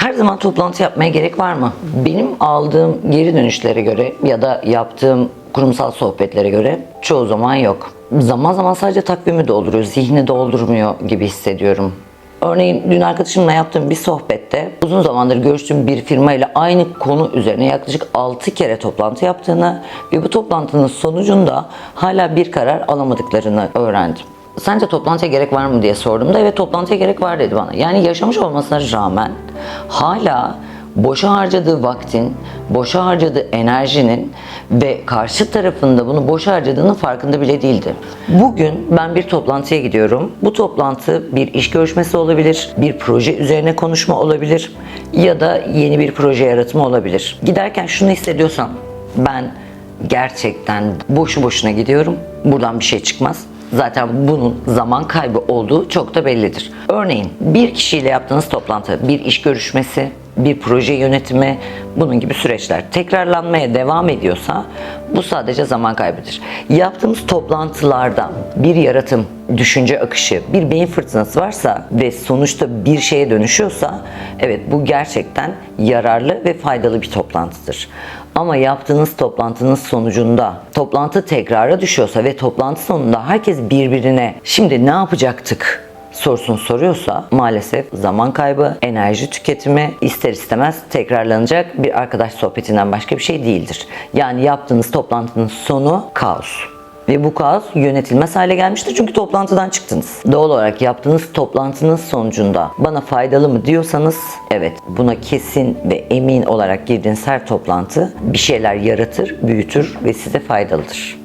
Her zaman toplantı yapmaya gerek var mı? Benim aldığım geri dönüşlere göre ya da yaptığım kurumsal sohbetlere göre çoğu zaman yok. Zaman zaman sadece takvimi dolduruyor, zihni doldurmuyor gibi hissediyorum. Örneğin dün arkadaşımla yaptığım bir sohbette uzun zamandır görüştüğüm bir firma ile aynı konu üzerine yaklaşık 6 kere toplantı yaptığını ve bu toplantının sonucunda hala bir karar alamadıklarını öğrendim. Sence toplantıya gerek var mı diye sorduğumda evet toplantıya gerek var dedi bana. Yani yaşamış olmasına rağmen hala boşa harcadığı vaktin, boşa harcadığı enerjinin ve karşı tarafında bunu boşa harcadığının farkında bile değildi. Bugün ben bir toplantıya gidiyorum. Bu toplantı bir iş görüşmesi olabilir, bir proje üzerine konuşma olabilir ya da yeni bir proje yaratımı olabilir. Giderken şunu hissediyorsam ben gerçekten boşu boşuna gidiyorum. Buradan bir şey çıkmaz. Zaten bunun zaman kaybı olduğu çok da bellidir. Örneğin bir kişiyle yaptığınız toplantı, bir iş görüşmesi, bir proje yönetimi, bunun gibi süreçler tekrarlanmaya devam ediyorsa bu sadece zaman kaybıdır. Yaptığımız toplantılarda bir yaratım, düşünce akışı, bir beyin fırtınası varsa ve sonuçta bir şeye dönüşüyorsa evet bu gerçekten yararlı ve faydalı bir toplantıdır. Ama yaptığınız toplantının sonucunda toplantı tekrara düşüyorsa ve toplantı sonunda herkes birbirine şimdi ne yapacaktık sorusunu soruyorsa maalesef zaman kaybı, enerji tüketimi ister istemez tekrarlanacak bir arkadaş sohbetinden başka bir şey değildir. Yani yaptığınız toplantının sonu kaos. Ve bu kaos yönetilmez hale gelmiştir çünkü toplantıdan çıktınız. Doğal olarak yaptığınız toplantının sonucunda bana faydalı mı diyorsanız evet buna kesin ve emin olarak girdiğiniz her toplantı bir şeyler yaratır, büyütür ve size faydalıdır.